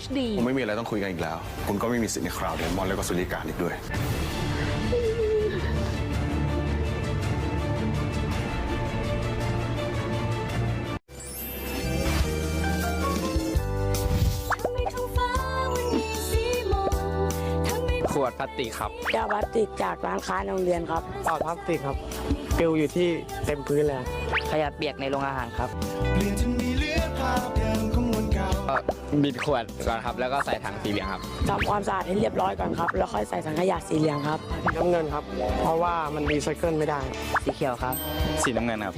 HD ผมไม่มีอะไรต้องคุยกันอีกแล้ว คุณก็ไม่มีสิทธิ์ในคราวเดมอนและก็สุริการอีกด้วย ขวดพลาสติกครับแก้วพลาสติกจากร้านค้าในโรงเรียนครับปอดพลาสติกครับปลิวอยู่ที่เต็มพื้นเลย ขยะเปียกในโรงอาหารครับ บิดขวดก่อนครับ แล้วก็ใส่ถังสีเหลืองครับทำความสะอาดให้เรียบร้อยก่อนครับ แล้วค่อยใส่ถังขยะสีเหลืองครับสีน้ำเงินครับ เพราะว่ามันรีไซเคิลไม่ได้ สีเขียวครับ สีน้ำเงินครับ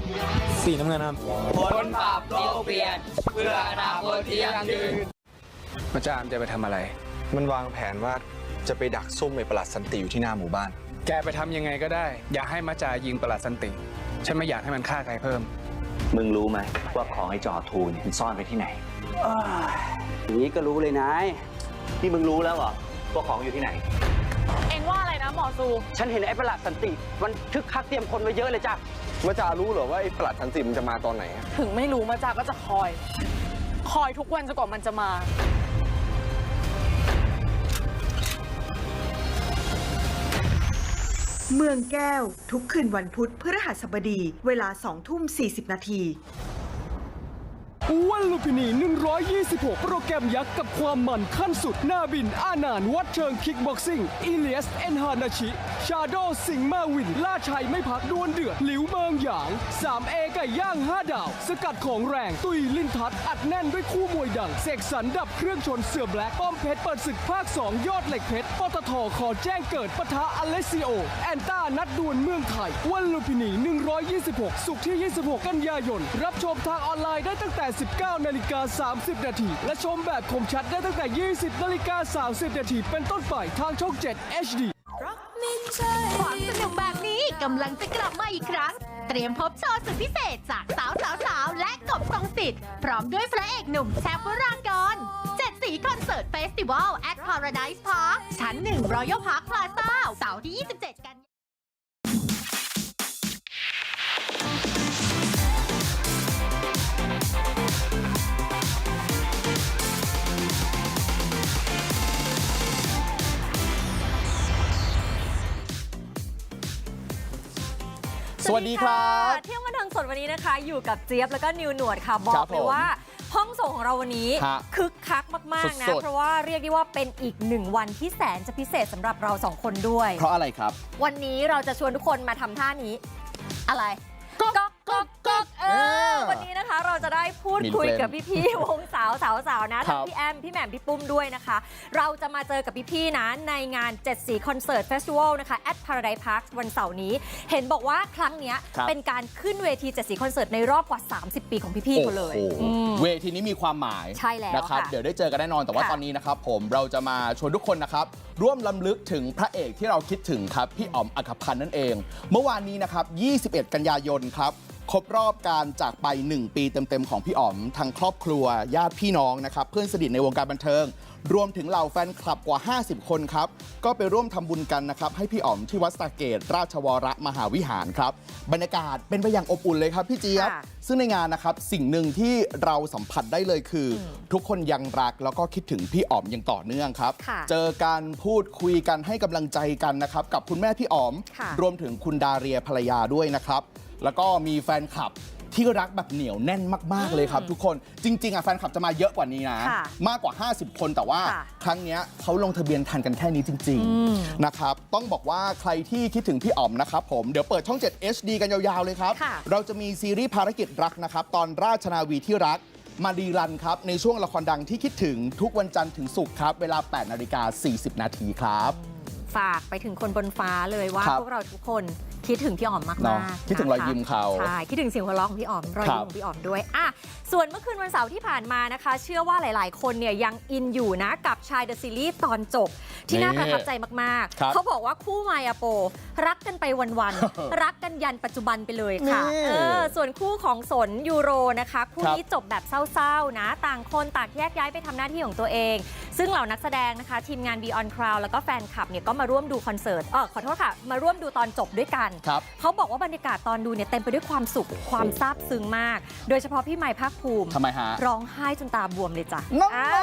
สีน้ำเงินครับคนปรับโลกเปลี่ยนเพื่ออนาคตที่ยั่งยืนมาจามจะไปทำอะไร มันวางแผนว่าจะไปดักซุ่มในประหลัดสันติอยู่ที่หน้าหมู่บ้าน แกไปทำยังไงก็ได้ อย่าให้มาจายิงประหลัดสันติ ฉันไม่อยากให้มันฆ่าใครเพิ่ม มึงรู้ไหมว่าของไอ้จอทูเนี่ยมันซ่อนไปที่ไหน อย่างนี้ก็รู้เลยนายนี่มึงรู้แล้วเหรอว่าของอยู่ที่ไหน เองว่าอะไรนะหมอซู ฉันเห็นไอ้ประหลาดสันติ มันคึกคักเตรียมคนไว้เยอะเลยจ้ะมาจารู้เหรอว่าไอ้ประหลัดสันติมันจะมาตอนไหนถึงไม่รู้มาจากก็จะคอย คอยทุกวันจนกว่ามันจะมา เมืองแก้วทุกคืนวันพุธพฤหัสบดี เวลา2ทุ่ม40 นาที วันลุมพินี 126 โปรแกรมยักษ์กับความมันขั้นสุดหน้าบิน อานานวัดเชิงคิกบ็อกซิ่งอีเลียส เอ็นฮานาชิ ชาโดสิงห์มาวิน ล่าชัยไม่พักดวลเดือด หลิวเมิงหยาง 3A ไก่ย่าง 5 ดาว สกัดของแรง ตุยลินทัศอัดแน่นด้วยคู่มวยดัง เสกสรรดับเครื่องชนเสือแบล็กป้อมเพชรเปิดศึกภาค 2 ยอดเหล็กเพชรปตทขอแจ้งเกิดปะทะอเลซิโอ แอนต้านัดดวลเมืองไทยวันลุมพินี 126 สุกร์ที่ 26 กันยายน รับชมทางออนไลน์ได้ตั้งแต่19นาฬิกา30 นาที และชมแบบคมชัดได้ตั้งแต่ 20นาฬิกา30 นาที เป็นต้นไปทางช่อง 7 HD ความสนุกแบบนี้กำลังจะกลับมาอีกครั้ง เตรียมพบโชว์สุดพิเศษจากสาวสาวสาวและกบทรงสิทธิ์พร้อมด้วยพระเอกหนุ่มแชมป์วรางกรเจ็ดสีคอนเสิร์ตเฟสติวัล at Paradise Park ชั้นหนึ่ง Royal Park Plaza เสาร์ที่ 27 กัน สวัสดีครับเที่ยงวันทางสดวันนี้นะคะ อยู่กับเจี๊ยบแล้วก็นิวหนวดค่ะ บอครักบเลยผมว่าห้องส่งของเราวันนี้ฮะคึกคักมาก ๆ นะสุดๆเพราะว่าเรียกได้ว่าเป็นอีกหนึ่งวันที่แสนจะพิเศษสำหรับเราสองคนด้วย เพราะอะไรครับ วันนี้เราจะชวนทุกคนมาทำท่านี้ อะไรก๊อก ก๊อกก๊อกก๊อกเอเอออวันนี้นะคะเราจะได้พูดมีคุยเพลงกับพี่ๆวงสาวสาวสาวนะครัทั้งบพี่แอม พี่แหม่มพี่ปุ้มด้วยนะคะ เราจะมาเจอกับพี่ๆนะในงาน7สีคอนเสิร์ตเฟสติวัลนะคะ at Paradise Park วันเสาร์นี้ เห็นบอกว่าครั้งเนี้ยครับเป็นการขึ้นเวที7สีคอนเสิร์ตในรอบกว่า 30 ปีของพี่ๆเขาเลยโอ้โหอืมเวทีนี้มีความหมายใช่แล้วนะครับค่ะเดี๋ยวได้เจอกันแน่นอนแต่ว่าค่ะตอนนี้นะครับผมเราจะมาชวนทุกคนนะครับร่วมลำลึกถึงพระเอกที่เราคิดถึงครับพี่อ๋อมอัครพันธ์นั่นเอง เมื่อวานนี้นะครับ 21 กันยายนครับ ครบรอบการจากไป 1 ปีเต็มๆ ของพี่อ๋อมทางครอบครัวญาติพี่น้องนะครับเพื่อนสนิทในวงการบันเทิง รวมถึงเหล่าแฟนคลับกว่า 50 คนครับ ก็ไปร่วมทำบุญกันนะครับ ให้พี่อ๋อมที่วัดสาเกต ราชวรมหาวิหารครับ บรรยากาศเป็นไปอย่างอบอุ่นเลยครับพี่เจี๊ยบค่ะซึ่งในงานนะครับสิ่งหนึ่งที่เราสัมผัสได้เลยคืออทุกคนยังรักแล้วก็คิดถึงพี่อ๋อมอย่างต่อเนื่องครับค่ะเจอการพูดคุยกันให้กำลังใจกันนะครับกับคุณแม่พี่อ๋อมค่ะรวมถึงคุณดาเรียภรรยาด้วยนะครับ แล้วก็มีแฟนคลับที่รักแบบเหนียวแน่นมาก ๆ เลยครับทุกคนจริง ๆอะแฟนคลับจะมาเยอะกว่านี้นะ ค่ะมากกว่า 50 คนแต่ว่าค่ะครั้งเนี้ยเขาลงทะเบียนทันกันแค่นี้จริง อืม ๆ นะครับ ต้องบอกว่าใครที่คิดถึงพี่อ๋อมนะครับผม เดี๋ยวเปิดช่อง 7 HD กันยาวๆเลยครับ ค่ะเราจะมีซีรีส์ภารกิจรักนะครับ ตอนราชนาวีที่รักมาดีรันครับ ในช่วงละครดังที่คิดถึงทุกวันจันทร์ถึงศุกร์ครับ เวลา 8นาฬิกา40 นาทีครับ ฝากไปถึงคนบนฟ้าเลยว่าครับ พวกเราทุกคน คิดถึงพี่อ๋อมมากเนาะๆคิดถึงรอยนะคะยิ้มเขา ใช่คิดถึงเสียงหัวเราะของพี่อ๋อมรอยยิ้มของพี่อ๋อมด้วยอะส่วนเมื่อคืนวันเสาร์ที่ผ่านมานะคะ เชื่อว่าหลาย ๆ คนเนี่ยยังอินอยู่นะกับชายเดอะซีรีส์ตอนจบ ที่น่าประทับใจมาก ครับ ๆ เขาบอกว่าคู่มายาโป รักกันไปวัน ๆ รักกันยันปัจจุบันไปเลยค่ะนี่ เออส่วนคู่ของสนยูโรนะคะ คู่ครับนี้จบแบบเศร้า ๆ นะ ต่างคนต่างแยกย้ายไปทำหน้าที่ของตัวเอง ซึ่งเหล่านักแสดงนะคะ ทีมงาน Beyond Crowd แล้วก็แฟนคลับเนี่ยก็มาร่วมดูคอนเสิร์ตเออขอโทษค่ะ มาร่วมดูตอนจบด้วยกันครับเขาบอกว่าบรรยากาศตอนดูเนี่ยเต็มไปด้วยความสุขความซาบซึ้งมาก โดยเฉพาะพี่ใหม่ภาคภูมิทำไมฮะร้องไห้จนตาบวมเลยจ้ะนั่นอ่าแน่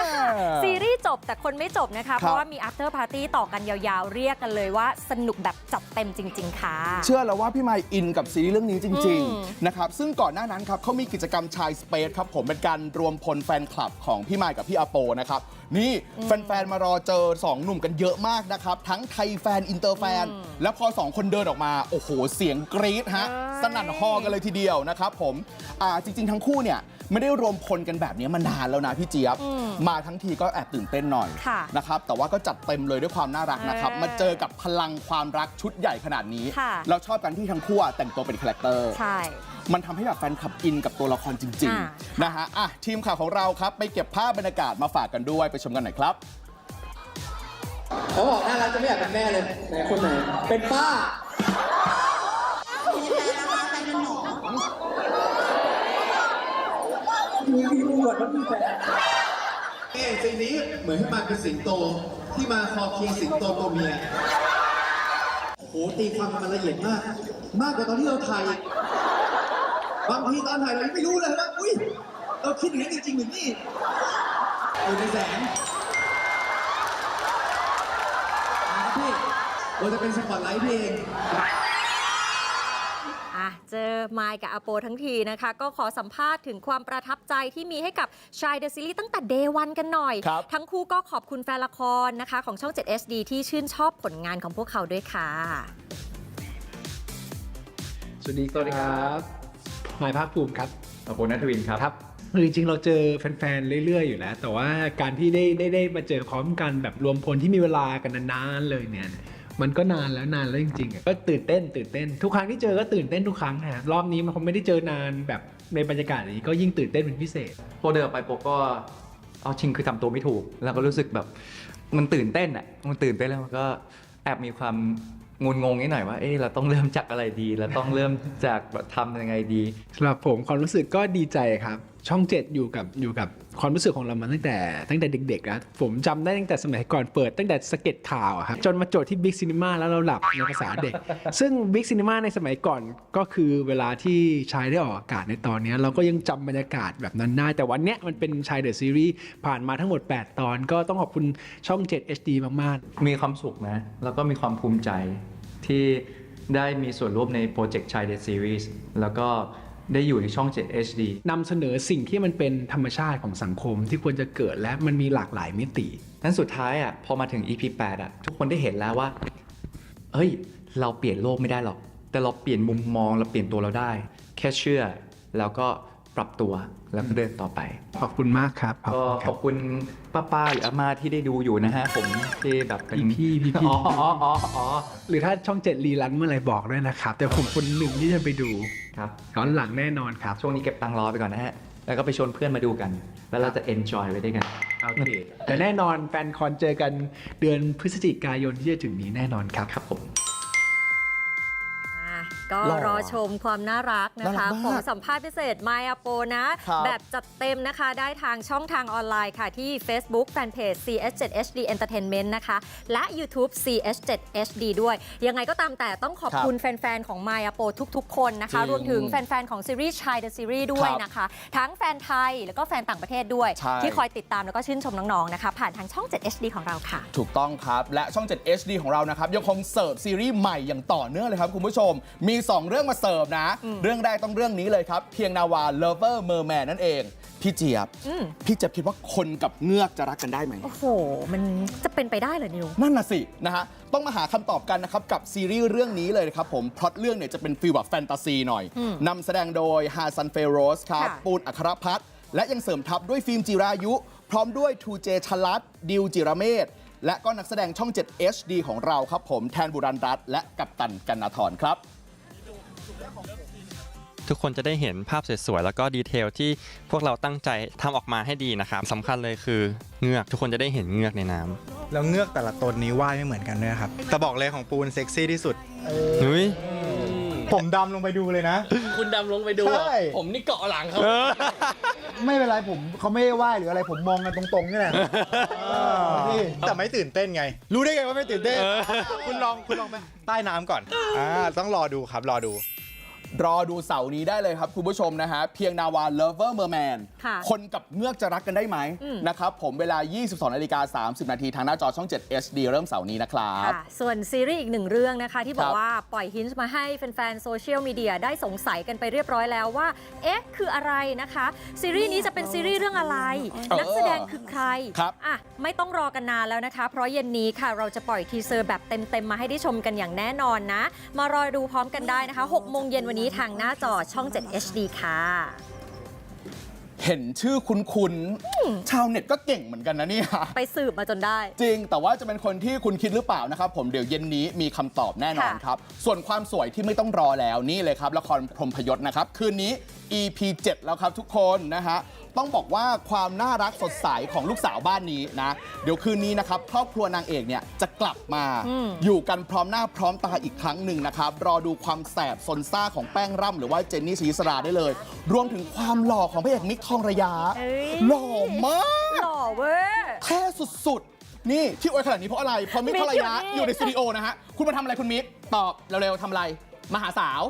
ซีรีส์จบแต่คนไม่จบนะคะ เพราะว่ามี after party ต่อกันยาวๆ เรียกกันเลยว่าสนุกแบบจัดเต็มจริง ๆ ค่ะ เชื่อแล้วว่าพี่ไมค์อินกับซีรีส์เรื่องนี้จริง อืม ๆ นะครับ ซึ่งก่อนหน้านั้นครับเขามีกิจกรรมชายสเปซครับผมเป็นการรวมพลแฟนคลับของพี่ไมค์กับพี่อาโปนะครับ นี่แฟน ๆ มารอเจอ 2 หนุ่มกันเยอะมากนะครับ ทั้งไทยแฟน อินเตอร์แฟน แล้วพอ 2 คนเดินออกมา โอ้โหเสียงกรี๊ดฮะเอ้ยสนั่นฮอกันเลยทีเดียวนะครับผมอ่าจริง ๆ ทั้งคู่เนี่ยไม่ได้รวมพลกันแบบนี้มานานแล้วนะพี่เจี๊ยบอืมมาทั้งทีก็แอบตื่นเต้นหน่อยค่ะนะครับแต่ว่าก็จัดเต็มเลยด้วยความน่ารักนะครับเออมาเจอกับพลังความรักชุดใหญ่ขนาดนี้ ค่ะ เราชอบกันที่ทั้งคู่อะแต่งตัวเป็นคาแรคเตอร์ ใช่ มันทำให้แบบแฟนคลับอินกับตัวละครจริง อ่า ๆ นะฮะอะทีมข่าวของเราครับ ไปเก็บภาพบรรยากาศมาฝากกันด้วยไปชมกันหน่อยครับ เขาบอกน่ารักจะไม่อยากเป็นแม่เลยไหนคนไหน เป็นป้าเอ๊สิ่งนี้เหมือนให้มาเป็นสิงโตที่มาคอเคียงสิงโตตัวเมีย โอ้โหตีความกันมันละเอียดมาก มากกว่าตอนที่เราถ่ายอีกบางทีตอนถ่ายเรายังไม่รู้เลยว่าอุ้ยเราคิดอย่างนั้นจริงๆหรือนี่อยู่ในแสงนะครับพี่ เราจะเป็นสปอตไลท์พี่เองอะเจอไมค์กับอาโปทั้งทีนะคะ ก็ขอสัมภาษณ์ถึงความประทับใจที่มีให้กับชายเดอะซีรีส์ตั้งแต่เดวันกันหน่อย ครับทั้งคู่ก็ขอบคุณแฟนละครนะคะ ของช่อง7 HD ที่ชื่นชอบผลงานของพวกเขาด้วยค่ะสวัสดีครับ หมายภาคภูมิครับขอบคุณนัทวินครับ ครับคือจริงๆ เราเจอแฟนๆ เรื่อยๆ อยู่แล้ว แต่ว่าการที่ได้ได้ได้มาเจอพร้อมกันแบบรวมพลที่มีเวลากันนานๆ เลยเนี่ย มันก็นานแล้วนานแล้วจริงๆอะก็ตื่นเต้นตื่นเต้น ทุกครั้งที่เจอก็ตื่นเต้นทุกครั้งนะฮะรอบนี้มันคงไม่ได้เจอนานแบบในบรรยากาศอย่างนี้ก็ยิ่งตื่นเต้นเป็นพิเศษ พอเดินออกไปโปก็เอาจริงคือทำตัวไม่ถูก แล้วก็รู้สึกแบบมันตื่นเต้นอะมันตื่นเต้นแล้วมันก็แอบมีความงุนงงนิดหน่อยว่าเอ๊ะเราต้องเริ่มจากอะไรดีเราต้องเริ่มจากแบบทำยังไงดี สำหรับผมความรู้สึกก็ดีใจครับ ช่องเจ็ดอยู่กับอยู่กับความรู้สึกของเรามาตั้งแต่ตั้งแต่เด็กๆนะผมจำได้ตั้งแต่สมัยก่อนเปิดตั้งแต่สเก็ตข่าวอะครับจนมาโจทย์ที่บิ๊กซีนีมาแล้วเราหลับในภาษาเด็ก ซึ่งบิ๊กซีนีมาในสมัยก่อนก็คือเวลาที่ชายได้ออกอากาศในตอนนี้ เราก็ยังจำบรรยากาศแบบนั้นได้ แต่วันเนี้ยมันเป็นชายเดอะซีรีส์ผ่านมาทั้งหมด 8 ตอน ก็ต้องขอบคุณช่อง 7 HD มากๆ มีความสุขนะแล้วก็มีความภูมิใจที่ได้มีส่วนร่วมในโปรเจกต์ชายเดอะซีรีส์แล้วก็ ได้อยู่ในช่อง 7 HD นำเสนอสิ่งที่มันเป็นธรรมชาติของสังคมที่ควรจะเกิดและมันมีหลากหลายมิตินั้นสุดท้ายอะพอมาถึง EP 8อะทุกคนได้เห็นแล้วว่าเฮ้ย เราเปลี่ยนโลกไม่ได้หรอก แต่เราเปลี่ยนมุมมองเราเปลี่ยนตัวเราได้ แค่เชื่อแล้วก็ ปรับตัวแล้วก็เดินต่อไป ขอบคุณมากครับก็ขอบคุณป้าป้าๆหรืออาม่าที่ได้ดูอยู่นะฮะ ผมที่แบบเป็นพี่พี่พี่อ๋ออ๋ออ๋ออ๋อหรือถ้าช่องเจ็ดรีลันเมื่อไหร่บอกด้วยนะครับ แต่ผมคนหนึ่งที่จะไปดูครับย้อนหลังแน่นอนครับ ช่วงนี้เก็บตังค์รอไปก่อนนะฮะ แล้วก็ไปชวนเพื่อนมาดูกัน แล้วเราจะ enjoy ไปด้วยกันโอเคแต่แน่นอนแฟนคอนเจอกันเดือนพฤศจิกายนที่จะถึงนี้แน่นอนครับครับผมอะ ก็หล่อรอชมความน่ารักนะน่ารัคะกมากของสัมภาษณ์พิเศษไมอาโปนะ ครับแบบจัดเต็มนะคะได้ทางช่องทางออนไลน์ค่ะ ที่ Facebook Fanpage CS7HD Entertainment นะคะ และ YouTube CS7HD ด้วย ยังไงก็ตามแต่ต้องขอบคุณแฟน ๆ ของไมอาโปทุก ๆ คนนะคะ จริงรวมถึงแฟน ๆ ของซีรีส์ชายเดอะซีรีส์ด้วยครับนะคะ ทั้งแฟนไทยแล้วก็แฟนต่างประเทศด้วย ใช่ ที่คอยติดตามแล้วก็ชื่นชมน้อง ๆ นะคะ ผ่านทางช่อง 7HD ของเราค่ะ ถูกต้องครับ และช่อง 7 HD ของเรานะครับ ยังคงเสิร์ฟซีรีส์ใหม่อย่างต่อเนื่องเลยครับคุณผู้ชม มี2 เรื่องมาเสิร์ฟนะ เรื่องแรกต้องเรื่องนี้เลยครับ เพียงนาวา Lover Merman นั่นเอง พี่เจี๊ยบอืมพี่เจี๊ยบคิดว่าคนกับเงือกจะรักกันได้ไหม โอ้โห มันจะเป็นไปได้เหรอนิว นั่นน่ะสินะฮะ ต้องมาหาคำตอบกันนะครับ กับซีรีส์เรื่องนี้เลยนะครับผมพล็อตเรื่องเนี่ยจะเป็นฟีลแบบแฟนตาซีหน่อยอืมนำแสดงโดยฮาซันเฟโรสครับค่ะปูนอัครพัฒน์และยังเสริมทัพด้วยฟิล์มจิรายุ พร้อมด้วยทูเจชลัดดิวจิรเมธและก็นักแสดงช่อง 7 HD ของเราครับผมแทนบุรันรัตน์และกัปตันกันนาธรครับ ทุกคนจะได้เห็นภาพสวยๆ แล้วก็ดีเทลที่พวกเราตั้งใจทำออกมาให้ดีนะครับสำคัญเลยคือเงือกทุกคนจะได้เห็นเงือกในน้ำแล้วเงือกแต่ละตนนี้ว่ายไม่เหมือนกันด้วยครับ แต่บอกเลยของปูนเซ็กซี่ที่สุด เฮ้ย ผมดำลงไปดูเลยนะ คุณดำลงไปดูใช่ ผมนี่เกาะหลังเขาไม่เป็นไรผมเขาไม่ได้ไหว้หรืออะไรผมมองกันตรงๆนี่แหละนี่แต่ไม่ตื่นเต้นไง รู้ได้ไงว่าไม่ตื่นเต้น คุณลองคุณลองไปใต้น้ำก่อนอ่าต้องรอดูครับรอดู รอดูเสาร์นี้ได้เลยครับคุณผู้ชมนะฮะ เพียงนาวา Lover Merman ค่ะคนกับเงือกจะรักกันได้ไหมอืม นะครับผมเวลา 22นาฬิกา30 นาทีทางหน้าจอช่อง 7 HD เริ่มเสาร์นี้นะครับ ค่ะส่วนซีรีส์อีกหนึ่งเรื่องนะคะ ที่บอคกรับว่าปล่อยฮินส์มาให้แฟนๆโซเชียลมีเดียได้สงสัยกันไปเรียบร้อยแล้วว่า เอ๊ะ คืออะไรนะคะ ซีรีส์นี้จะเป็นซีรีส์เรื่องอะไรนักแสดงคือใครครับอะไม่ต้องรอกันนานแล้วนะคะ เพราะเย็นนี้ค่ะเราจะปล่อยทีเซอร์แบบเต็มๆ มาให้ได้ชมกันอย่างแน่นอนนะ มารอดูพร้อมกันได้นะคะ6โมงเย็นวันนี้ทางหน้าจอช่อง 7 HD ค่ะ เห็นชื่อคุ้นๆชาวเน็ตก็เก่งเหมือนกันนะเนี่ย ไปสืบมาจนได้ จริง แต่ว่าจะเป็นคนที่คุณคิดหรือเปล่านะครับ ผมเดี๋ยวเย็นนี้มีคำตอบแน่นอนค่ะ ครับ ส่วนความสวยที่ไม่ต้องรอแล้วนี่เลยครับละครพรหมพยศนะครับ คืนนี้ EP 7 แล้วครับทุกคนนะฮะ ต้องบอกว่าความน่ารักสดใสของลูกสาวบ้านนี้นะ เดี๋ยวคืนนี้นะครับครอบครัวนางเอกเนี่ยจะกลับมาอืมอยู่กันพร้อมหน้าพร้อมตาอีกครั้งหนึ่งนะครับ รอดูความแสบซนซ่าของแป้งร่ำหรือว่าเจนนี่ศรีสราได้เลย รวมถึงความหล่อของพระเอกมิกทองระยะเอ้ย หล่อมาก หล่อเว้ยเท่สุดๆ นี่ที่อวยขนาดนี้เพราะอะไร เพราะมิกมิกทรยะอยู่นี่อยู่ในสตูดิโอนะฮะ คุณมาทำอะไรคุณมิก ตอบเร็วๆทำอะไร มาหาสาว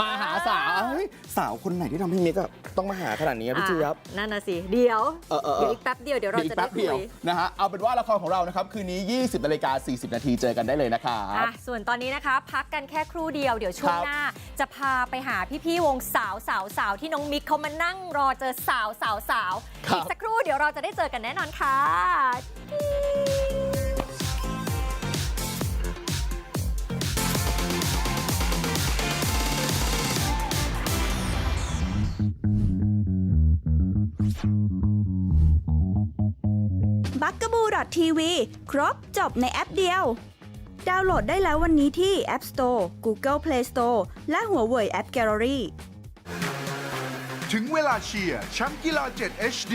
มาหาสาวเฮ้ยสาวคนไหนที่ทำให้มิกอะต้องมาหาขนาดนี้อะพี่เจี๊ยบอะนั่นน่ะสิ เดี๋ยวเออเออเออ เดี๋ยวอีกแป๊บเดียวเดี๋ยวเราอีกจะได้แป๊บคุเดียวยนะฮะ เอาเป็นว่าละครของเรานะครับ คืนนี้ 20นาฬิกา40 นาทีเจอกันได้เลยนะครับ อะส่วนตอนนี้นะคะ พักกันแค่ครู่เดียวเดี๋ยวช่วงครับ หน้า จะพาไปหาพี่ๆวงสาวสาวสาวที่น้องมิกเขามานั่งรอเจอสาวสาวสาวอีกสักครู่เดี๋ยวเราจะได้เจอกันแน่นอนค่ะ ทีวีครบจบในแอปเดียว ดาวน์โหลดได้แล้ววันนี้ที่ App Store Google Play Store และ Huawei App Gallery ถึงเวลาเชียร์แชมป์กีฬา 7 HD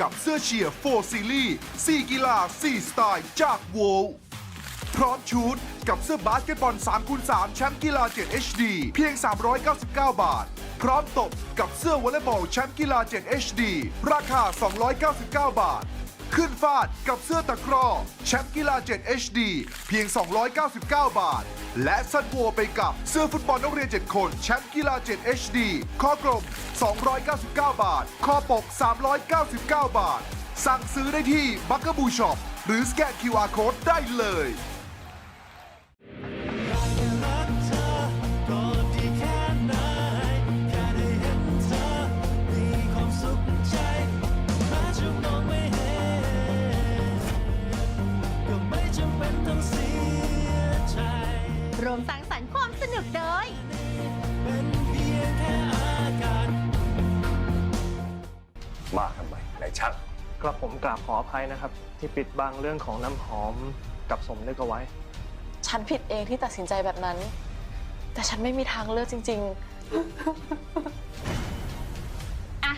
กับเสื้อเชียร์4 Series 4กีฬา 4 สไตล์จากโวลพร้อมชุดกับเสื้อบาสเกตบอล3คูณ3แชมป์กีฬา 7 HD เพียง 399 บาท พร้อมตบกับเสื้อวอลเลย์บอลแชมป์กีฬา 7 HD ราคา 299 บาท ขึ้นฟาดกับเสื้อตะกร้อแชมป์กีฬา 7 HD เพียง 299 บาท และสัดบัวไปกับเสื้อฟุตบอลนักเรียน 7 คน แชมป์กีฬา 7 HD ข้อกลม 299 บาท ข้อปก 399 บาท สั่งซื้อได้ที่บัคก์บูช็อปหรือสแกน QR Code ได้เลย ระผมกราบขออภัยนะครับ ที่ปิดบังเรื่องของน้ำหอมกับสมนึกเอาไว้ ฉันผิดเองที่ตัดสินใจแบบนั้น แต่ฉันไม่มีทางเลือกจริง ๆอะ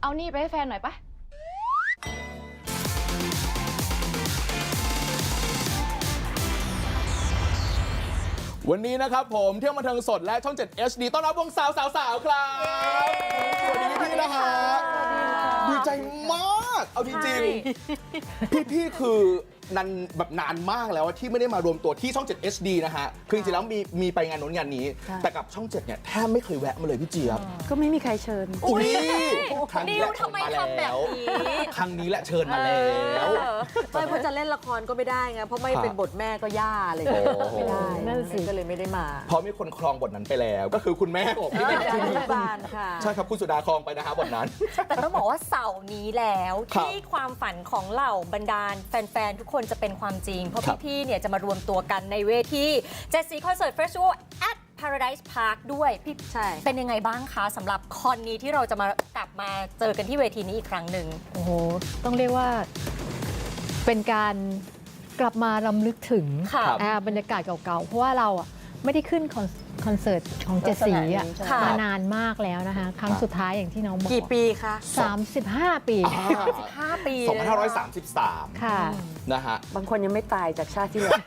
เอานี่ไปให้แฟนหน่อยปะวันนี้นะครับผมเที่ยวบันเทิงสดและช่อง 7 HD ต้อนรับวงสาวสาวสาวครับ สวัสดีพี่ๆนะฮะ ดีใจมาก เอาจริงๆพี่ๆคือ นันแบบนานมากแล้วที่ไม่ได้มารวมตัวที่ช่อง 7 HD นะฮะ คือจริงๆแล้วมีมีไปงานโน้นงานนี้แต่กับช่อง 7 เนี่ยแทบไม่เคยแวะมาเลยพี่เจี๊ยบ ก็ไม่มีใครเชิญ อุ้ยครั้งนี้แหละนิวทำไมเชิญมาทำแบบแล้วนี้ครั้งนี้แหละเชิญมาแล้วไม่เพราะจะเล่นละครก็ไม่ได้ไงเพราะไม่ครับเป็นบทแม่ก็ย่าอะไรอย่างเงี้ยโอ้โห ไม่ได้นั่นสิ ก็เลยไม่ได้มาเพราะมีคนครองบทนั้นไปแล้ว ก็คือคุณแม่ผมที่เป็นอาจารย์อนุบาลค่ะ ใช่ครับคุณสุดาครองไปนะฮะบทนั้น แต่ต้องบอกว่าเสาร์นี้แล้ว ครับ ที่ความฝันของเหล่าบรรดาลแฟน ๆ ทุกคนจะเป็นความจริง เพราะครับ พี่ๆเนี่ยจะมารวมตัวกันในเวทีเจสซี่คอนเสิร์ตเฟสติวัล at Paradise Park ด้วยพี่ใช่ เป็นยังไงบ้างคะสำหรับคอนนี้ที่เราจะมากลับมาเจอกันที่เวทีนี้อีกครั้งหนึ่ง โอ้โห ต้องเรียกว่าเป็นการกลับมารำลึกถึงค่ะ อ่าบรรยากาศเก่าๆ เพราะว่าเราอะไม่ได้ขึ้นคอน คอนเสิร์ตของเจ็ดสีอะลักษณะนี้ใช่ไหม มานานมากแล้วนะคะ ครั้งสุดท้ายอย่างที่น้องบอกกี่ปีคะ35 ปี 5 ปีเลยนะคะ2533 ค่ะ นะฮะ บางคนยังไม่ตายจากชาติที่แล้ว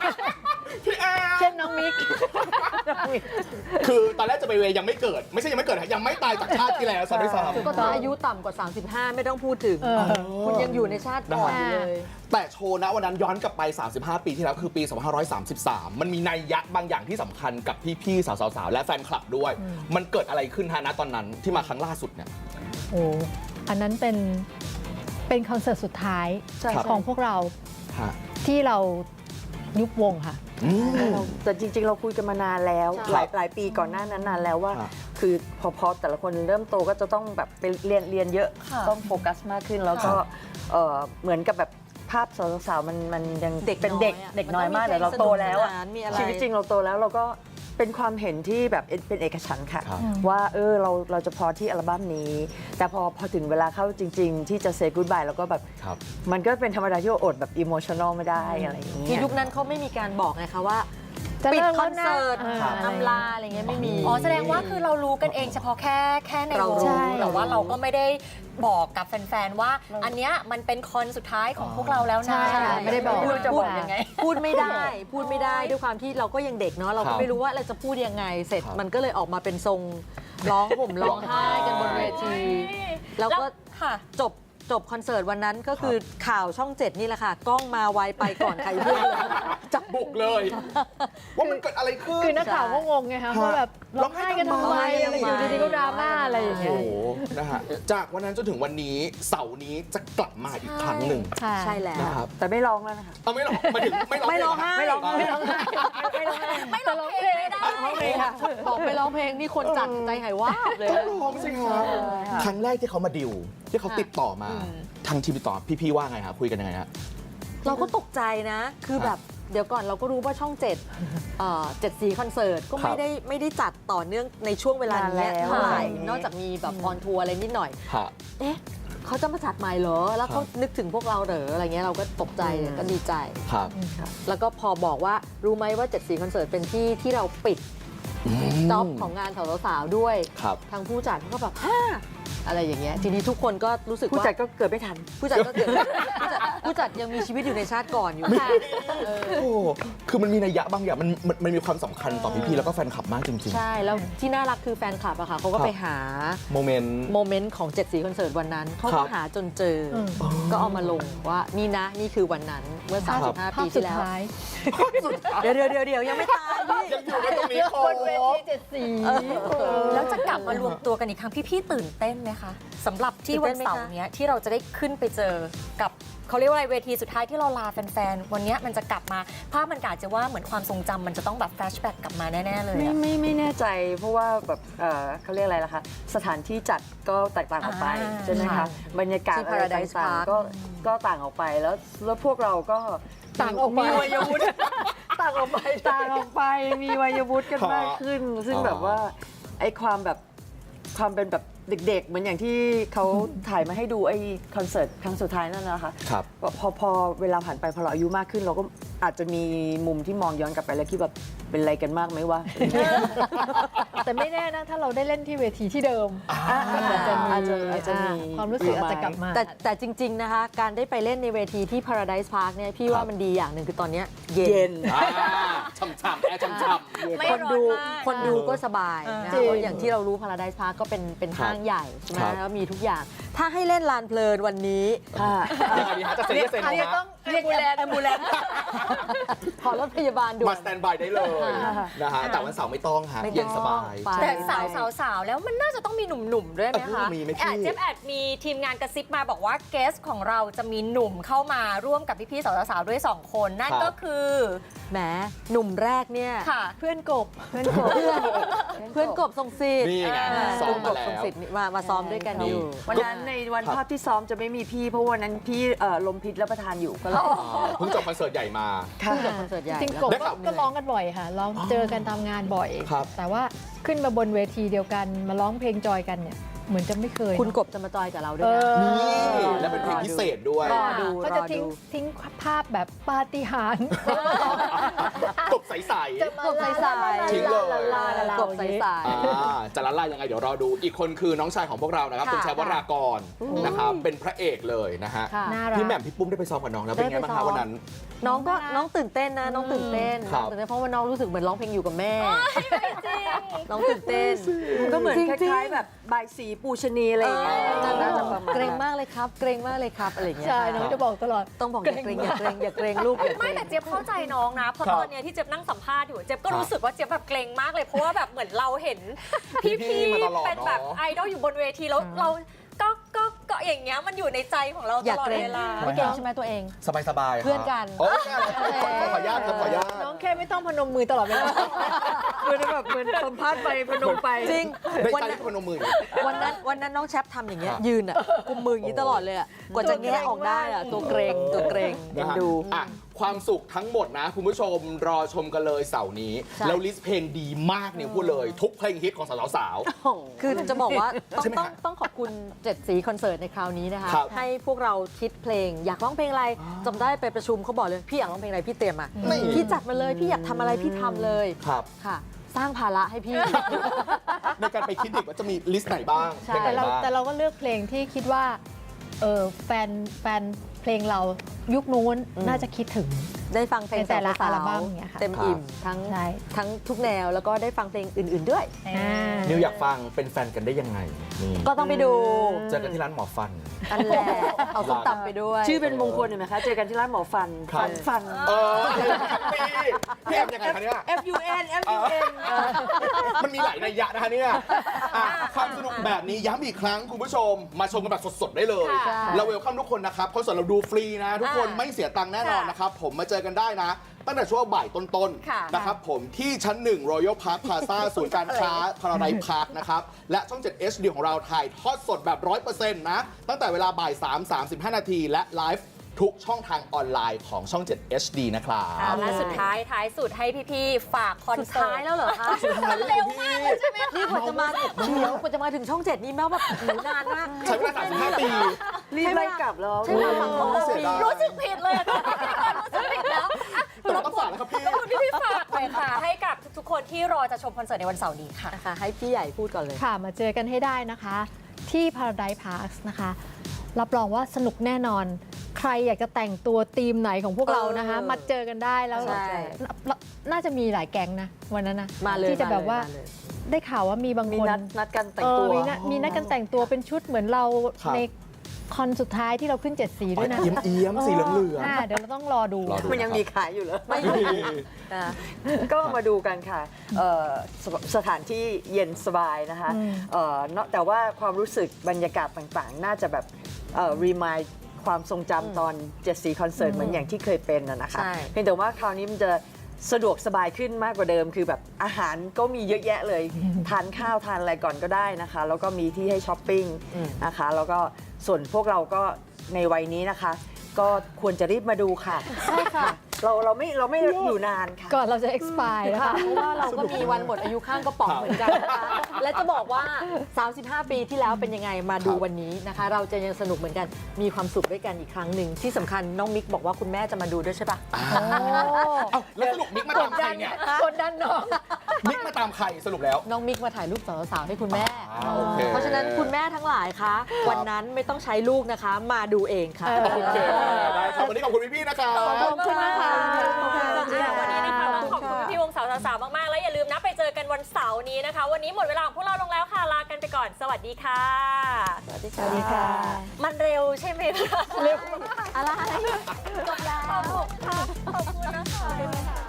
พี่แอเช่นน้องมิกคือตอนแรกจะไปเวย์ยังไม่เกิด ไม่ใช่ยังไม่เกิดนะยังไม่ตายจากชาติที่แล้วซะด้วยซ้ำ ก็ถ้าอายุต่ำกว่า 35 ไม่ต้องพูดถึงเออคุณยังอยู่ในชาติก่อนอยู่เลย แต่โชว์นะวันนั้นย้อนกลับไป 35 ปีที่แล้วคือปี 2533 มันมีนัยยะบางอย่างที่สำคัญกับพี่ๆสาวๆ และแฟนคลับด้วย มันเกิดอะไรขึ้นฮะนะตอนนั้นที่มาครั้งล่าสุดเนี่ย โอ้อันนั้นเป็นเป็นคอนเสิร์ตสุดท้ายใช่ครับของพวกเราฮะ ที่เรายุบวงค่ะ เราแต่จริง ๆ เราคุยกันมานานแล้ว ใช่หลายหลายปีก่อนหน้านั้นนานแล้วว่า ครับ คือพอพอแต่ละคนเริ่มโตก็จะต้องแบบไปเรียนเรียนเยอะค่ะต้องโฟกัสมากขึ้นแล้วก็เอ่อเหมือนกับแบบภาพสาวๆมันมันยังเด็กเป็นเด็กน้อยอะเด็กน้อยมันต้องมากมีแต่เราเพลงโตแล้วอะสนุกสนานมีอะไร ชีวิตจริงเราโตแล้วเราก็ เป็นความเห็นที่แบบเป็นเอกฉันท์ค่ะ ครับ ว่าเออเราเราจะพอที่อัลบั้มนี้ แต่พอพอถึงเวลาเข้าจริง ๆ ที่จะเซ y g กู d บายแล้วก็แบบ ครับ มันก็เป็นธรรมดาที่เราอดแบบอิโมชันอลไม่ได้อะไรอย่างคืเงี้อยยุคนั้นเขาไม่มีการบอกไงคะว่า จะปิดเลิกคอนเสิร์ตแล้วนะอำลาอะไรเงี้ยไม่มี อ๋อแสดงว่าคือเรารู้กันเองเฉพาะแค่แค่ในเราวรู้งแต่ว่าเราก็ไม่ได้บอกกับแฟนๆ ว่า อันเนี้ยมันเป็นคอนสุดท้ายของพวกเราแล้วนะใช่ไม่ได้บอก พูดจะพูบดอกยังไง พูดไม่ได้ พูดไม่ได้ด้วยความที่เราก็ยังเด็กเนาะเราครัก็บไม่รู้ว่าเราจะพูดยังไง เสร็จครับมันก็เลยออกมาเป็นทรงร้องห่มร้องไห้กันบนเวที แล้วก็ค่ะ จบ จบคอนเสิร์ตวันนั้นก็คือข่าวช่องเจ็ดนี่แหละค่ะ กล้องมาไวไปก่อนใครเพื่อนเลย จับบุกเลย ว่ามันเกิดอะไรขึ้น คือนักข่าวก็งงไงคะว่าแบบร้องไห้กันทำไมอะไรอยู่ดีๆก็ดราม่าอะไรอย่างโอ้เงี้ยโหนะฮะจากวันนั้นจนถึงวันนี้เสาร์นี้จะกลับมาอีกครั้งหนึ่งค่ะใช่แล้ว นะครับแต่ไม่ร้องแล้วนะคะ เอาไม่หรอกมาถึงไม่ร้องไม่ร้องไห้ ไม่ร้องไห้ ไม่ร้องไห้ ไม่ร้องเพลงไม่ได้ ร้องเพลงค่ะบอกไปร้องเพลงนี่คนจัดใจหายวาบเลยต้องร้องสิครับครั้งแรกที่เขามาดิวที่เขาติดต่อมาทางทีมติดต่อพี่ๆว่าไงฮะคุยกันยังไงฮะเราก็ตกใจนะ คือแบบเดี๋ยวก่อนเราก็รู้ว่าช่องเจ็ดเอ่อเจ็ดสีคอนเสิร์ตก็ครัไม่บได้ไม่ได้จัดต่อเนื่องในช่วงเวลาเนี้ยนานแล้วเท่าไหร่อะไรอย่างเงี้ยนอกจากมีแบบออนทัวร์อะไรนิดหน่อยฮะเอ๊ะ เขาจะมาจัดใหม่เหรอ แล้วเขาครับนึกถึงพวกเราเหรออะไรเงี้ยเราก็ตกใจเนี่ยก็ดีใจ ครับ แล้วก็พอบอกว่ารู้ไหมว่าเจ็ดสีคอนเสิร์ตเป็นที่ที่เราปิดจ็อบของงานสาวๆด้วย ครับ ทางผู้จัดเขาก็แบบฮ่า อะไรอย่างเงี้ย ทีนี้ทุกคนก็รู้สึกว่าผู้จัดก็เกิดไม่ทัน ผู้จัดก็เกิด ผู้จัดผู้จัดยังมีชีวิตอยู่ในชาติก่อนอยู่ค่ะเออโอ้คือมันมีนัยยะบางอย่างมันมันมันมีความสำคัญต่อพี่ๆแล้วก็แฟนคลับมากจริงใช่ แล้วที่น่ารักคือแฟนคลับอะค่ะเขาก็ครับไปหาๆ โมเมนต์ โมเมนต์ของเจ็ดสีคอนเสิร์ตวันนั้น เขาครัก็บหาจนเจออก็เอามาลงว่านี่นะนี่คือวันนั้นเมื่อครับ35 ภาปีพสุที่ดแล้ว ท้ายเดี๋ยวเดี๋ยวเดี๋ยวเดี๋ยวยังไม่ตายพี่ยังอยู่กันตรงนี้คบนเวทีเจ็ดสี แล้วจะกลับมารวมตัวกันอีกครั้งพี่ๆตื่นเต้นไหมคะสำหรับที่วันเสาร์เนี้ยที่เราจะได้ขึ้นไปเจอกับเขาเรียกว่าอะไรเวทีสุดท้ายที่เราลาแฟนๆ วันเนี้ยมันจะกลับมาภาพมันกาจะว่าเหมือนความทรงจำมันจะต้องแบบแฟลชแบ็กกลับมาแน่ๆเลยไม่อะ ไม่ไม่แน่ใจเพราะว่าแบบเอ่อเขาเรียกอะไรล่ะคะสถานที่จัดก็แตกต่างออกไปอ่าใช่ไหมค่ะคะบรรยากาศที่อะไร Paradise ต่าง Park ๆก็ก็ต่างออกไปแล้วแล้วพวกเราก็ต่างออกไป มีวัยวุฒิต่างออกไปต่างออกไปมีวัยวุฒิกันมากขึ้น ซึ่งอ๋อแบบว่าไอ้ความแบบความเป็นแบบ เด็กๆ เหมือนอย่างที่เขาถ่ายมาให้ดูไอ้คอนเสิร์ตครั้งสุดท้ายนั่นนะคะครับ พอพอเวลาผ่านไปพอเราอายุมากขึ้น เราก็อาจจะมีมุมที่มองย้อนกลับไปแล้วคิดแบบ เป็นอะไรกันมากไหมวะ แต่ไม่แน่นะถ้าเราได้เล่นที่เวทีที่เดิมอ่าอาจจะมีอาจจะอาจจะมีความรู้สึกอาจจะกลับมา แต่แต่จริง ๆ นะคะ การได้ไปเล่นในเวทีที่ Paradise Park เนี่ยพี่ว่ามันดีอย่างหนึ่งคือตอนเนี้ยเย็เย็น อ่าช่ำๆแอร์ช่ำ ไม่คนร้อนดูมาก คนดูก็สบายนะจริงเพราะอย่างที่เรารู้ Paradise Park ก็เป็นเป็นครับห้างใหญ่ใช่ไหมครับ แล้วมีทุกอย่าง ถ้าให้เล่นลานเพลินวันนี้ค่ะๆยังไงดีฮะจะเซ็นไม่เซ็นอันนี้นะต้องเรียกแอมบูเลน ขอรถพยาบาลด่วมาน สแตนบายได้เลยนะฮะแต่วันเสาร์ไม่ต้องฮะไม่ต้องเย็นสบาย ไป แต่สาวสาวสาวๆแล้วมันน่าจะต้องมีหนุ่มๆด้วยไหมคะเออมีไหมพี่ แอบเจ๊แอบมีทีมงานกระซิบมาบอกว่าเกสของเราจะมีหนุ่มเข้ามาร่วมกับพี่ๆสาวสาวๆด้วย2คน นั่นก็คือ แหมหนุ่มแรกเนี่ย ค่ะ เพื่อนกบ เพื่อนกบ เพื่อนเพื่อนกบทรงสิทธิ์นี่ไงอ่าซ้อมเพื่อนกมาบทรงแล้วสิทธิ์นี่มามาซ้อมด้วยกันอยู่ วันนั้นในวันครับ ภาพที่ซ้อมจะไม่มีพี่ เพราะวันนั้นพี่เอ่อลมพิษรับประทานอยู่ก็เลยอ๋อเพิ่งจบคอนเสิร์ตใหญ่มา ค่ะ เพิ่งจบคอนเสิร์ตใหญ่จริงๆกบได้ก็ข่าว ก็ร้องกันบ่อยค่ะร้องเจอกันตามงานบ่อย ครับ แต่ว่าขึ้นมาบนเวทีเดียวกันมาร้องเพลงจอยกันเนี่ยเหมือนจะไม่เคยคุณเนอะกบจะมาจอยกับเราด้วยนะเออนี่ และเป็นเพลงพิเศษด้วย รอดูเขาจะทิ้งทิ้งภาพแบบปาฏิหาริย์กบใส จะมากบใสๆทิ้งเลย ลาลาลา กบใสๆ อ่าจะละลายยังไงเดี๋ยวรอดูอีกคนคือน้องชายของพวกเรานะครับค่ะคุณแชวรากรนะครับเป็นพระเอกเลยนะฮะค่ะน่ารัก พี่แหม่มพี่ปุ้มได้ไปซ้อมกับน้องแล้วเป็นไงบ้างคะวันนั้น น้องก็น้องตื่นเต้นนะ น้องตื่นเต้นครับตื่นเต้นเพราะว่าน้องรู้สึกเหมือนร้องเพลงอยู่กับแม่ น้องตื่นเต้นก็เหมือนจริงคๆล้ายๆแบบบายสีปูชนีอะไรอย่างเงี้ยน่าจะประมาณเกรงมากเลยครับ เกรงมากเลยครับอะไรอย่างเงี้ยใช่ค่ะน้องจะบอกตลอด ต้องบอกอย่าเกรงอย่าเกรงอย่าเกรงลูกอย่าเกรไม่งแต่เจี๊ยบเข้าใจน้องนะ เพราะครับตอนเนี้ยที่เจี๊ยบนั่งสัมภาษณ์อยู่เจี๊ยบก็ครับรู้สึกว่าเจี๊ยบแบบเกรงมากเลยเพราะว่าแบบเหมือนเราเห็น พี่พี่ๆมาตลอดๆเป็นแบบเนอะ ไอดอลอยู่บนเวทีแล้วเราก็ก็ก็อย่างเงี้ยมันอยู่ในใจของเราอตย่าลอดเกรงเวลา ไม่เกรงใช่ไหมตัวเอง สบายสบายๆเพื่อนกัน โอ้ยขอขออนุญาตครับขออนุญาต น้องแค่ไม่ต้องพนมมือตลอดเวลา เหมือนแบบเหมือนสัมภาษณ์ไปพนมไป จริง ในวันใจนั้นที่พนมมือวันนั้นวันนั้นน้องแชปทำอย่างเงี้ยครับยืนอะกุมมืออย่างนี้ตลอดเลยอะกว่าจะแงะออกได้อะตัวเกรงตัวเกรงเอ็นะนฮะดู อะ ความสุขทั้งหมดนะ คุณผู้ชมรอชมกันเลยเสาร์นี้ ใช่ แล้วลิสต์เพลงดีมากเนี่ยพูดเลย ทุกเพลงฮิตของสาวสาวๆคือจะบอกว่าต้องใช่ไหมต้องฮะต้องขอบคุณเจ็ดสีคอนเสิร์ตในคราวนี้นะคะ ครับให้พวกเราคิดเพลง อยากร้องเพลงอะไรจำได้ไปประชุมเขาบอกเลย พี่อยากร้องเพลงอะไรพี่เตรียมมานี่ พี่จัดมาเลยพี่อยากทำอะไรพี่ทำเลยครับ ค่ะ สร้างภาระให้พี่ ในการไปคิดอีกว่าจะมีลิสต์ไหนบ้างใช่เพลงไหแต่นเราบ้าง แต่เราก็เลือกเพลงที่คิดว่าเออแฟนแฟน เพลงเรายุคนู้นอืมน่าจะคิดถึง ได้ฟังเพลงในแต่ละสาวๆอัลบั้มเนี่ยค่ะ เต็มอิ่มทั้งใช่ ทั้งทุกแนวแล้วก็ได้ฟังเพลงอื่น ๆด้วยนิวอยากฟังเป็นแฟนกันได้ยังไงนี่ก็ต้องไปดูเจอกันที่ร้านหมอฟัน อันแหละเอาส้มตำไปด้วย ชื่อเป็นมงคลเห็นไหมคะ เจอกันที่ร้านหมอฟัน ครับ ฟันฟัน เออพี่พี่แอมยังไงคะเนี่ย F U N F U N มันมีหลายนัยยะนะคะเนี่ยอะความสนุกแบบนี้ย้ำอีกครั้งคุณผู้ชม มาชมกันแบบสดๆได้เลย ค่ะเราเวลคัมทุกคนนะครับคอนเสิร์ตเราดูฟรีนะ ทุกคนอ่าไม่เสียตังค์แน่นอนค่ะนะครับ ผมมาเจอกันได้นะ ตั้งแต่ช่วงบ่ายต้นค่ะ ๆนะครับผมที่ชั้น 1 Royal Park Plaza ศูนย์การค้าพาราไดพาร์คนะครับและช่อง 7 HD ของเราถ่ายทอดสดแบบ 100%นะตั้งแต่เวลาบ่าย 3 35 นาที และไลฟ์ทุกช่องทางออนไลน์ของช่อง 7 HD นะครับอะและสุดท้ายท้ายสุดให้พี่ๆฝากคอนสุดเสิร์ตท้ายแล้วเหรอคะ มันเร็วมากเลยใช่ไหมคะนี่กว่าจะมาเดี๋ยวกว่าจะมาถึงช่องเจ็ดนี่แม้แบบหนูนานมาก ใช้เวลา35ปี รีบไล่กลับแล้ว ใช่ไหมฝั่งของเสียดายรู้สึกผิดเลยอะรู้สึกผิดแล้วอะ แต่เราต้องฝากนะครับพี่รบกวนพี่ๆฝากหน่อยค่ะ ให้กับทุกๆคนที่รอจะชมคอนเสิร์ตในวันเสาร์นี้ค่ะ นะคะให้พี่ใหญ่พูดก่อนเลย ค่ะ มาเจอกันให้ได้นะคะ ที่ Paradise Park นะคะ รับรองว่าสนุกแน่นอน ใครอยากจะแต่งตัวธีมไหนของพวกเรานะคะ เออมาเจอกันได้แล้วใช่ น่าน่าจะมีหลายแก๊งนะ วันนั้นนะมาเลยที่จะแบบว่ามเลยได้ข่าวว่ามีบางมีคนนัดนัดกันแต่งเออตัว มีนัดมีนัดกันแต่งตัวเป็นชุดเหมือนเราครับ ใน คอนสุดท้ายที่เราขึ้นเจ็ดสีด้วยนะเอี่ยมเอี่ยมๆสีเหลืองเหลืองอ่าเดี๋ยวเราต้องรอดูรอดู มันยังมีขายอยู่เหรอไม่มีนะก็มาดูกันค่ะเอ่อสสถานที่เย็นสบายนะคะอืมเอ่อเนอะแต่ว่าความรู้สึกบรรยากาศต่างๆ น่าจะแบบรีมายความทรงจำตอนเจ็ดสีคอนเสิร์ตเหมือนอย่างที่เคยเป็นนะนะคะ ใช่ เพียงแต่ว่าคราวนี้มันจะ สะดวกสบายขึ้นมากกว่าเดิม คือแบบอาหารก็มีเยอะแยะเลย ทานข้าวทานอะไรก่อนก็ได้นะคะ แล้วก็มีที่ให้ช้อปปิ้งนะคะ แล้วก็ส่วนพวกเราก็ในวัยนี้นะคะ ก็ควรจะรีบมาดูค่ะ ใช่ค่ะ เราเราไม่เราไม่อยู่นานค่ะ ก่อนเราจะ expire นะค่ะคะ เพราะว่าเราก็มีวันหมดอายุข้างกระป๋องเหมือนกันนะคะและจะบอกว่า 35 ปีที่แล้วเป็นยังไงมาดูวันนี้นะคะ เราจะยังสนุกเหมือนกันมีความสุขด้วยกันอีกครั้งหนึ่งที่สำคัญน้องมิกบอกว่าคุณแม่จะมาดูด้วยใช่ปะ เอ้าแล้วสรุปมิกมาตามใครเนี่ย กดดันน้อง มิกมาตามใครสรุปแล้ว น้องมิกมาถ่ายรูปสาวๆให้คุณแม่ อ่าโอเค เพราะฉะนั้นคุณแม่ทั้งหลายคะ วันนั้นไม่ต้องใช้ลูกนะคะ มาดูเองค่ะเออโอเคได้ครับวันนี้ขอบคุณพี่ๆนะครับ ขอบคุณนะคะวันนี้นะคะต้องขอบคุณพี่วงสาวสาวๆมากๆ แล้วอย่าลืมนะไปเจอกันวันเสาร์นี้นะคะ วันนี้หมดเวลาของพวกเราลงแล้วค่ะลากันไปก่อน สวัสดีค่ะ สวัสดีสวัสดีค่ะ มันเร็วใช่ไหมคะเร็วอะไรจบแล้วขอบคุณค่ะขอบคุณนะคะ